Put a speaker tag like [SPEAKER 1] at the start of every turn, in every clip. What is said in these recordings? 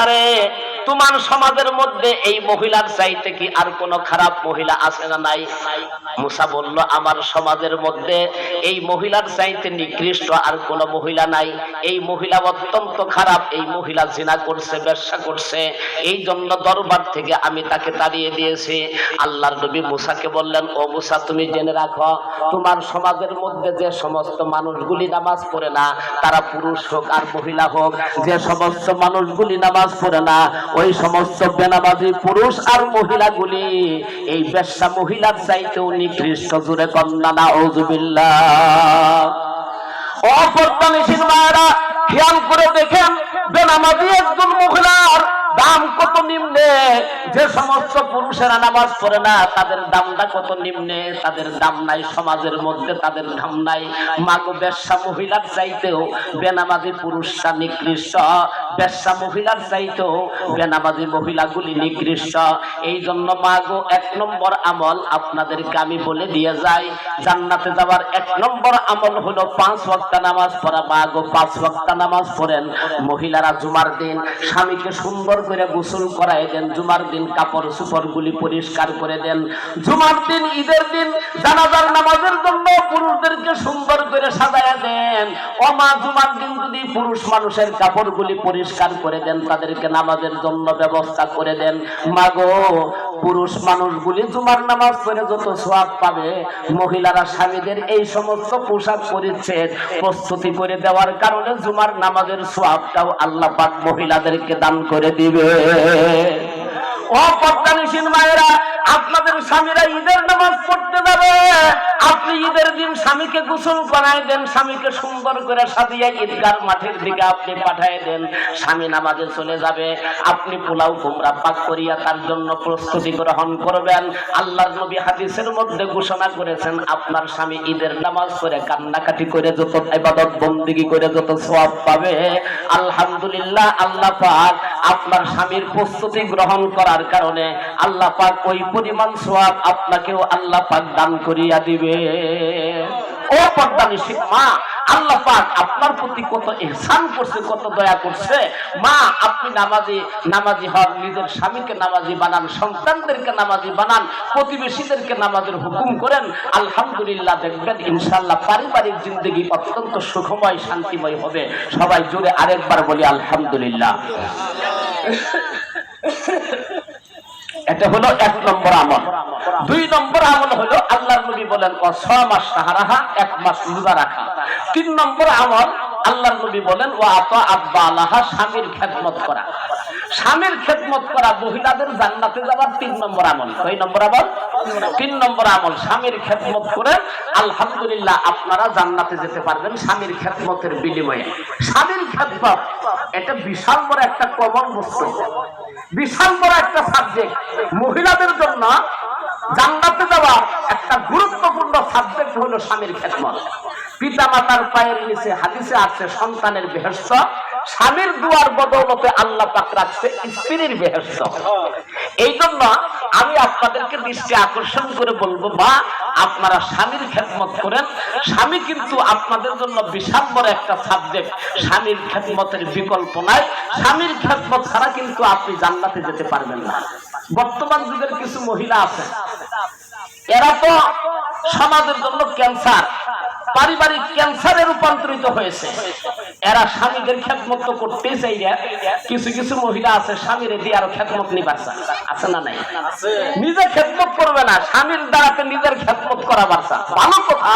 [SPEAKER 1] তারে তোমার সমাজের মধ্যে এই মহিলার চাইতে কি আর কোনো খারাপ মহিলা আছে না নাই? মুসা বলল, আমার সমাজের মধ্যে এই মহিলার চাইতে নিকৃষ্ট আর কোনো মহিলা নাই। এই মহিলা অত্যন্ত খারাপ, এই মহিলা জিনা করছে, ব্যবসা করছে। এই জন্য দরবার থেকে আমি তাকে তাড়িয়ে দিয়েছি। আল্লাহর নবী মুসাকে বললেন, ও মুসা, তুমি জেনে রাখো, তোমার সমাজের মধ্যে যে সমস্ত মানুষগুলি নামাজ পড়ে না, তারা পুরুষ হোক আর মহিলা হোক, যে সমস্ত মানুষগুলি নামাজ পড়ে না ওই সমস্ত বেনাবাজি পুরুষ আর মহিলাগুলি, এই ব্যবসা মহিলার চাইতেও নিকৃষ্ট জুড়ে কন্যা না ওজুবিল্লাহ অপরদানিসীন মায়েরা খেয়াল করে দেখেন, বেনামাজি একজন মহিলার দাম কত নিম্নে? যে সমস্ত পুরুষেরা নামাজ পড়ে না, তাদের দামটা কত নিম্নে? তাদের দাম নাই সমাজের মধ্যে, তাদের দাম নাই। মাগো বেশ্যা মহিলার চাইতেও বেনামাজি পুরুষরা নিকৃষ্ট। বেশ্যা মহিলার চাইতেও বেনামাজি মহিলাগুলি নিকৃষ্ট। এই জন্য মাগো এক নম্বর আমল আপনাদেরকে আমি বলে দিয়ে যাই, জান্নাতে যাওয়ার এক নম্বর আমল হলো পাঁচ ওয়াক্ত নামাজ পড়া। মাগো পাঁচ ওয়াক্ত নামাজ পড়েন মহিলারা জুমার দিন। স্বামীকে সুন্দর করে গোসল করাই দেন, জুমার দিন কাপড় সুপড় গুলি পরিষ্কার করে দেন। জুমার দিন, ঈদের দিন জানাজার নামাজের জন্য পুরুষদেরকে সুন্দর করে সাজায় দেন। অমা জুমার দিন যদি পুরুষ মানুষের কাপড়গুলি পরিষ্কার করে দেন, তাদেরকে নামাজের জন্য ব্যবস্থা করে দেন। মাগো পুরুষ মানুষগুলি জুমার নামাজ পড়ে যত সোয়াব পাবে, মহিলারা স্বামীদের এই সমস্ত পোশাক পরিচ্ছেদ প্রস্তুতি করে দেওয়ার কারণে জুমার নামাজের সোয়াবটাও আল্লাহ পাক মহিলাদেরকে দান করে দিবে। ও পদ্মানিসীন মায়েরা, আপনাদের স্বামীরা ঈদের নামাজ পড়তে যাবে। আপনি ঈদের দিন স্বামীকে গোসল করায় দেন, স্বামীকে সুন্দর করে সাজিয়ে ঈদগার মাঠের দিকে আপনি পাঠায় দেন। স্বামী নামাজে চলে যাবে। আপনি পোলাও কুমড়া পাক করিয়া তার জন্য প্রস্তুতি গ্রহণ করবেন। আল্লাহর নবী হাদিসের মধ্যে ঘোষণা করেছেন, আপনার স্বামী ঈদের নামাজ করে কান্নাকাটি করে যত ইবাদত বন্দিগি করে যত সওয়াব পাবে। আলহামদুলিল্লাহ, আল্লাহ পাক আপনার স্বামীর প্রস্তুতি গ্রহণ করার কারণে আল্লাহ পাক ওই পরিমাণ সোয়াব আপনাকেও আল্লাহ পাক দান করিয়া দিবে। ও পদ্মানি মা আল্লাহ পাক আপনার প্রতি কত ইহসান করছে, কত দয়া করছে। মা, আপনি নামাজি নামাজি হন, নিজের স্বামীকে নামাজি বানান, সন্তানদেরকে নামাজি বানান, প্রতিবেশীদেরকে নামাজের হুকুম করেন। আলহামদুলিল্লাহ দেখবেন ইনশাল্লাহ পারিবারিক জিন্দগি অত্যন্ত সুখময়, শান্তিময় হবে। সবাই জোরে আরেকবার বলি আলহামদুলিল্লাহ। এটা হলো এক নম্বর আমল। দুই নম্বর আমল হলো আল্লাহর নবী বলেন ও ছ মাস সাহারাহা এক মাস রোজা রাখা। তিন নম্বর আমল, আল্লাহর নবী বলেন ও আত আব্বা আলাহা স্বামীর খেদমত করা। স্বামীর খেদমত করা মহিলাদের জান্নাতে যাওয়ার তিন নম্বর আমল। কই নম্বর আমল? তিন নম্বর আমল, স্বামীর খেদমত করে, আলহামদুলিল্লাহ, আপনারা জান্নাতে যেতে পারবেন স্বামীর খেদমতের বিনিময়ে। স্বামীর খেদমত, এটা বিশাল বড় একটা কমন বস্তু। বিশাল বড় একটা সাবজেক্ট মহিলাদের জন্য জান্নাতে যাওয়া একটা গুরুত্বপূর্ণ সাবজেক্ট হলো স্বামীর খেদমত। পিতা মাতার পায়ের নিচে হাদিসে আছে, সন্তানের বেহস্য স্বামীর দুয়ার বদৌলতে আল্লাহ পাক রাখছে স্ত্রীর বেহস্য এই জন্য আমি আপনাদেরকে দৃষ্টি আকর্ষণ করে বলব বা আপনারা স্বামীর খেদমত করেন। স্বামী কিন্তু আপনাদের জন্য বিশাল বড় একটা সাবজেক্ট স্বামীর খেদমতের বিকল্প নাই। স্বামীর খেদমত ছাড়া কিন্তু আপনি জান্নাতে যেতে পারবেন না। বর্তমান যুগের কিছু মহিলা আছে। এরা তো সমাজের জন্য ক্যান্সার পারিবারিক ক্যান্সারে রূপান্তরিত হয়েছে। এরা স্বামীদের খ্যাতমত করতে চাই না কিছু কিছু মহিলা আছে, স্বামীর দিয়ে আরও খ্যাতমত নিবার আছে না নাই? নিজে খ্যাতমত করবে না, স্বামীর দ্বারাতে নিজের খ্যাতমত করা বাচ্চা ভালো কথা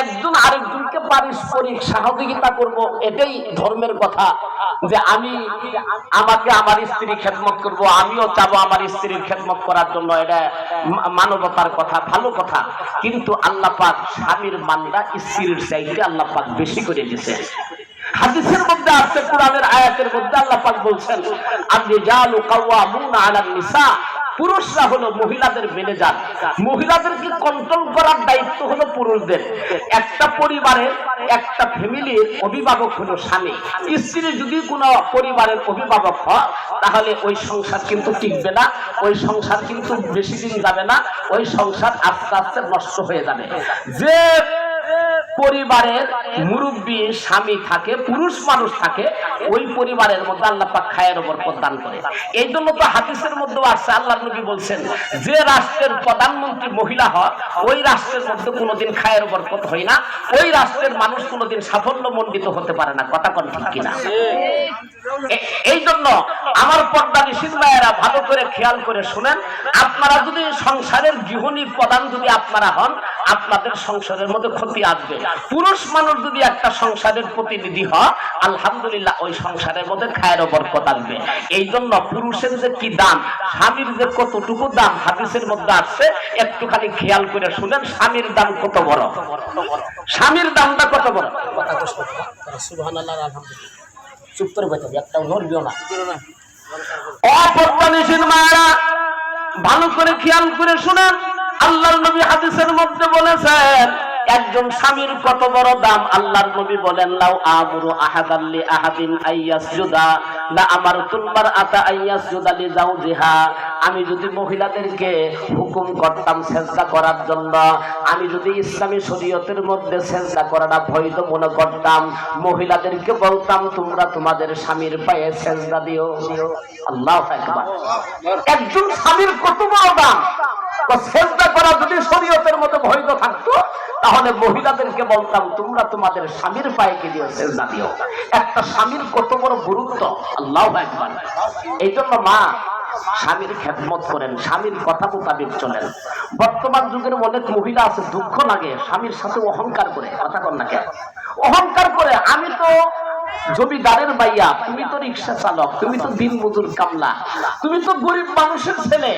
[SPEAKER 1] একজন আরেকজনকে পারস্পরিক সহযোগিতা করব, এটাই ধর্মের কথা। যে আমি আমাকে আমার স্ত্রী খেদমত করব, আমিও চাবো আমার স্ত্রীর খেদমত করার জন্য। এটা মানবতার কথা, ভালো কথা। কিন্তু আল্লাহ পাক স্বামীর মানটা স্ত্রীর চাইতে আল্লাহ পাক বেশি করে দিয়েছে। হাদিসের মধ্যে আছে, কোরআনের আয়াতের মধ্যে আল্লাহ পাক বলছেন আপনি জালু কাওয়ামুনা আলান নিসা পুরুষরা হলো মহিলাদের ম্যানেজার মহিলাদেরকে কন্ট্রোল করার দায়িত্ব হলো পুরুষদের। একটা পরিবারের একটা ফ্যামিলির অভিভাবক হলো স্বামী। স্ত্রী যদি কোনো পরিবারের অভিভাবক হয়, তাহলে ওই সংসার কিন্তু টিকবে না, ওই সংসার কিন্তু বেশি দিন যাবে না, ওই সংসার আস্তে আস্তে নষ্ট হয়ে যাবে। যে পরিবারের মুরব্বী স্বামী থাকে, পুরুষ মানুষ থাকে, ওই পরিবারের মধ্যে আল্লাহ পাক খায়ের উপর প্রদান করে। এই জন্য তো হাদিসের মধ্যে আসছে আল্লাহ নবী বলছেন, যে রাষ্ট্রের প্রধানমন্ত্রী মহিলা হয় ওই রাষ্ট্রের মধ্যে কোনোদিন খায়ের উপর কত হয় না, ওই রাষ্ট্রের মানুষ কোনোদিন সাফল্য মণ্ডিত হতে পারে না, কথা কোন ঠিক কিনা? এই জন্য আমার পর্দা নিষিদ্ধ ভাইয়েরা ভালো করে খেয়াল করে শুনেন, আপনারা যদি সংসারের গৃহণী প্রধান যদি আপনারা হন, আপনাদের সংসারের মধ্যে ক্ষতি আসবে। পুরুষ মানুষ যদি একটা সংসারের প্রতিনিধি হয় আলহামদুলিল্লাহ ওই সংসারের মধ্যে খায়ের বরকত আসবে। এই জন্য পুরুষের যে কি দাম স্বামীর যে কতটুকু দাম হাদিসের মধ্যে আসছে একটুখানি খেয়াল করে শুনেন স্বামীর দাম কত বড়? স্বামীর দামটা কত বড়?
[SPEAKER 2] কথা কষ্ট সুবহান আল্লাহ আলহামদুলিল্লাহ। চুপ করে বসে একটাও নড়বিও না।
[SPEAKER 1] অপত্তানিসীন মায়েরা ভালো করে খেয়াল করে শুনেন আল্লাহর নবী হাদিসের মধ্যে বলেছেন একজন স্বামীর কত বড় দাম? আল্লাহর নবী বলেন, লাউ আমরু আহাদাল্লি আহাদিন আইয়াসজুদা। লা আমারতুল মারআতা আইয়াসজুদা লি জাওজিহা আমি যদি মহিলাদেরকে হুকুম করতাম সেজদা করার জন্য, আমি যদি ইসলামী শরীয়তের মধ্যে সেজদা করাটা বৈধ মনে করতাম, মহিলাদেরকে বলতাম, তোমরা তোমাদের স্বামীর পায়ে সেজদা দিও। আল্লাহ আকবার। একজন স্বামীর কত বড় দাম? তাহলে মহিলাদেরকে বলতাম, তোমরা তোমাদের স্বামীর দিও সেজদা দিও? একটা স্বামীর কত বড় গুরুত্ব, আল্লাহ এই জন্য মা, স্বামীর খেদমত করেন, স্বামীর কথা মোতাবেক চলেন। বর্তমান যুগের অনেক মহিলা আছে, দুঃখ লাগে, স্বামীর সাথে অহংকার করে, কথা কর না কেন? অহংকার করে, আমি তো জমিদারের বাইয়া তুমি তো রিক্সা চালক, তুমি তো দিন মজুর কামলা, তুমি তো গরিব মানুষের ছেলে।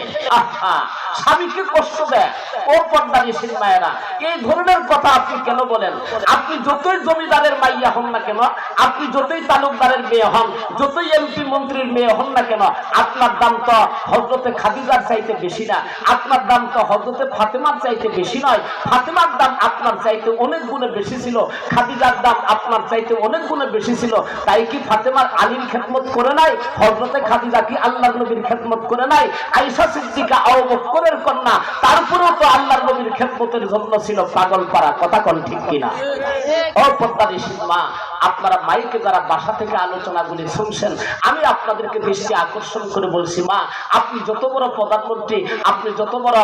[SPEAKER 1] স্বামীকে কষ্ট দেয়। ও পর্দারি মায়েরা এই ধরনের কথা আপনি কেন বলেন? আপনি যতই জমিদারের মাইয়া হন না কেন, আপনি যতই তালুকদারের মেয়ে হন, যতই এমপি মন্ত্রীর মেয়ে হন না কেন, আপনার দাম তো হজরতে খাদিজার চাইতে বেশি না। আপনার দাম তো হজরতে ফাতেমার চাইতে বেশি নয়। ফাতেমার দাম আপনার চাইতে অনেক গুণে বেশি ছিল। খাদিজার দাম আপনার চাইতে অনেক গুণে বেশি ছিল। তাই কি ফাতেমার আলীর খেদমত করে নাই? হজরতে খাদিজা কি আল্লাহর নবীর খেদমত করে নাই? আইসা সিদ্দিকা আবু বকরের কন্যা, তারপরেও তো আল্লাহ নবীর খেদমতের জন্য ছিল পাগল পাড়া কথা কন ঠিক কিনা? ও পদ্মারি মা আপনারা মাইকে যারা বাসা থেকে আলোচনাগুলি শুনছেন, আমি আপনাদেরকে দৃষ্টি আকর্ষণ করে বলছি, মা, আপনি যত বড় প্রধানমন্ত্রী, আপনি যত বড়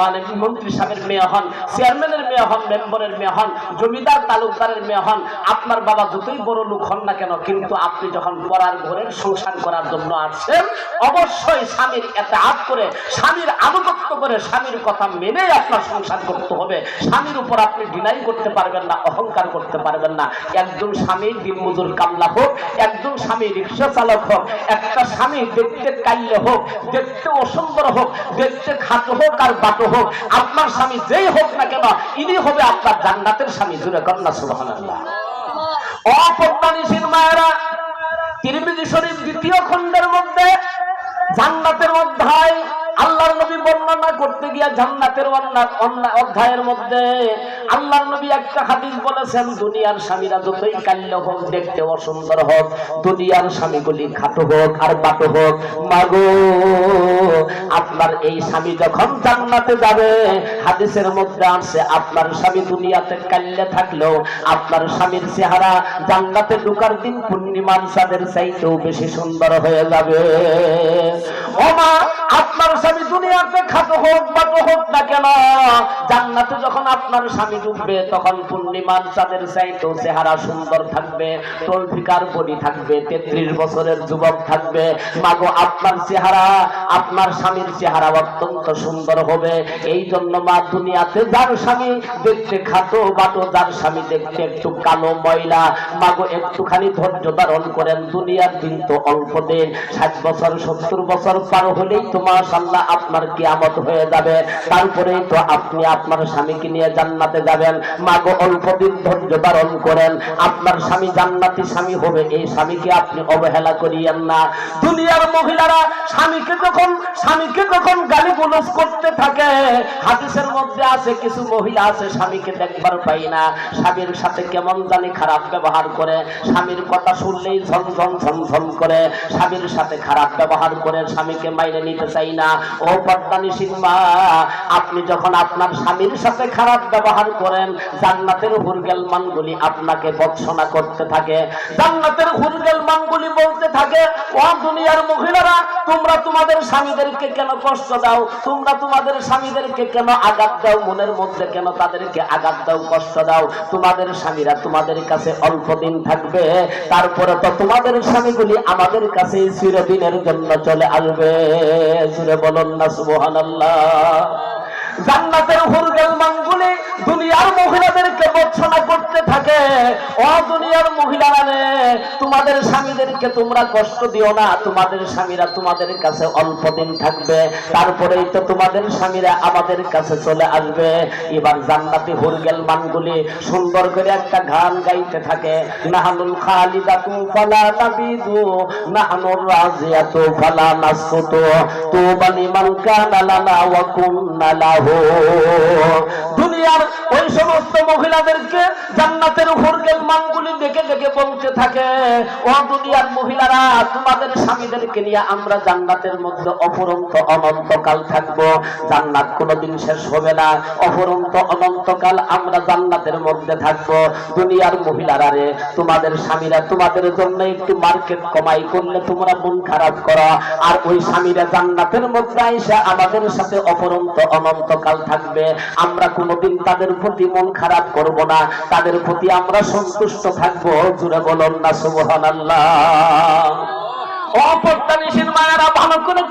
[SPEAKER 1] মানে মন্ত্রী সাহেবের মেয়ে হন, চেয়ারম্যানের মেয়ে হন, মেম্বারের মেয়ে হন, জমিদার তালুকদারের মেয়ে হন, আপনার বাবা যতই বড় লোক হন না কেন, কিন্তু আপনি যখন পড়ার ঘরের সংসার করার জন্য আসছেন, অবশ্যই স্বামীর এতে আপ করে, স্বামীর আনুগত্য করে স্বামীর কথা মেনে আপনার সংসার করতে হবে। স্বামীর উপর আপনি ডিনাই করতে পারবেন না, অহংকার করতে পারবেন না। একজন স্বামী দিনমজুর কামলা হোক, একজন স্বামী রিক্সা চালক হোক, একটা স্বামী দেখতে কাল্লে হোক, দেখতে অসুন্দর হোক, দেখতে খাটো হোক আর বাটো হোক, আপনার স্বামী যেই হোক না কেন, ইনি হবে আপনার জান্নাতের স্বামী। জুড়ে কন্যা, সুবহানাল্লাহ। অপদ্মানিসীর মায়েরা, তিরমিজি শরীফ দ্বিতীয় খণ্ডের মধ্যে জান্নাতের অধ্যায় বর্ণনা করতে গিয়া জান্নাতের অধ্যায়ের মধ্যে আল্লাহর নবী একটা হাদিস বলেছেন, দুনিয়ার স্বামীরা যতই কাল্য হোক, দেখতে অসুন্দর হোক, দুনিয়ার স্বামীগুলি খাটো হোক আর বাটো হোক, মাগো, আপনার এই স্বামী যখন জান্নাতে যাবে, হাদিসের মধ্যে আসছে আপনার স্বামী দুনিয়াতে কাল্লে থাকলেও আপনার স্বামীর চেহারা জান্নাতে ঢুকার দিন পূর্ণিমার চাঁদের চাইতেও বেশি সুন্দর হয়ে যাবে। ওমা, আপনার স্বামী দুনিয়াতে খাটো হোক বাটো হোক না কেন, জান্নাতে যখন আপনার স্বামী ঢুকবে, তখন পূর্ণিমার চাঁদের চাইতেও চেহারা সুন্দর থাকবে তলফিকার বডি থাকবে, তেত্রিশ বছরের যুবক থাকবে। মাগো, আপনার চেহারা, আপনার স্বামীর চেহারা অত্যন্ত সুন্দর হবে। এই জন্য মা, দুনিয়াতে যার স্বামী দেখতে খাটো, বাটো যার স্বামী দেখতে একটু কালো ময়লা, মাগো, একটুখানি ধৈর্য ধারণ করেন, দুনিয়ার দিন তো অল্প দিন, ষাট বছর, সত্তর বছর পার হলেই তোমার মাশাল্লাহ আপনার কিয়ামত হয়ে যাবে। তারপরেই তো আপনি আপনার স্বামীকে নিয়ে জান্নাতে যাবেন। মাগো অল্প দিন ধৈর্য ধারণ করেন। আপনার স্বামী জান্নাতি স্বামী হবে, এই স্বামীকে আপনি অবহেলা করিয়েন না। দুনিয়ার মহিলারা স্বামীকে যখন স্বামীকে যখন গালি গুলস করতে থাকে, হাদিসের মধ্যে আছে, কিছু মহিলা আছে, স্বামীকে দেখবার পাই না। স্বামীর সাথে কেমন জানি খারাপ ব্যবহার করে। স্বামীর কথা শুনলেই ঝনঝন ঝনঝন করে। স্বামীর সাথে খারাপ ব্যবহার করে, স্বামীকে মাইনে নিতে চাই না। ও পর্দানিসীন মা আপনি যখন আপনার স্বামীর সাথে খারাপ ব্যবহার করেন, জান্নাতের হুরগেল মানগুলি আপনাকে বৎসনা করতে থাকে। জান্নাতের হুরগেল মানগুলি বলতে থাকে, ও দুনিয়ার মহিলারা, তোমরা তোমাদের স্বামীদেরকে কেন কষ্ট দাও? তোমরা তোমাদের স্বামীদেরকে কেন আঘাত দাও? মনের মধ্যে কেন তাদেরকে আঘাত দাও, কষ্ট দাও? তোমাদের স্বামীরা তোমাদের কাছে অল্প দিন থাকবে, তারপরে তো তোমাদের স্বামীগুলি আমাদের কাছে চিরদিনের জন্য চলে আসবে। জুড়ে বলুন না সুবহানাল্লাহ। জান্নাতের হুরগেল মানগুলি দুনিয়ার মহিলাদেরকে বর্ষনা করতে থাকে। অ দুনিয়ার মহিলারা তোমাদের স্বামীদেরকে তোমরা কষ্ট দিও না, তোমাদের স্বামীরা তোমাদের কাছে অল্প দিন থাকবে, তারপরেই তো তোমাদের স্বামীরা আমাদের কাছে চলে আসবে। এবার জান্নাতি হুরগেল মানগুলি সুন্দর করে একটা গান গাইতে থাকে, নাহানুল খালিদাতু ফালা নাবিদু, নাহানুর রাজিয়াতু ফালা নাসকুতু তুবানি মান কানা লানা ওয়া কুন্না লাহু। দুনিয়ার ওই সমস্ত মহিলাদেরকে জান্নাতের হুরগেল মানগুলি দেখে দেখে বলতে থাকে ও দুনিয়ার মহিলারা, তোমাদের স্বামীদেরকে নিয়ে আমরা জান্নাতের মধ্যে অপরন্ত অনন্তকাল থাকব। জান্নাত কোনোদিন শেষ হবে না। অপরন্ত অনন্তকাল আমরা জান্নাতের মধ্যে থাকব। দুনিয়ার মহিলারা রে, তোমাদের স্বামীরা তোমাদের জন্য একটু মার্কেট কমাই করলে তোমরা মন খারাপ করো। আর ওই স্বামীরা জান্নাতের মধ্যে আইসা আমাদের সাথে অপরন্ত অনন্তকাল থাকবে। আমরা কোনোদিন তাদের প্রতি মন খারাপ করব না। তাদের প্রতি আমরা সন্তুষ্ট থাকব। জুড়ে বলুন না সুবহানাল্লাহ। নিষেধ মায়েরা ভালো করে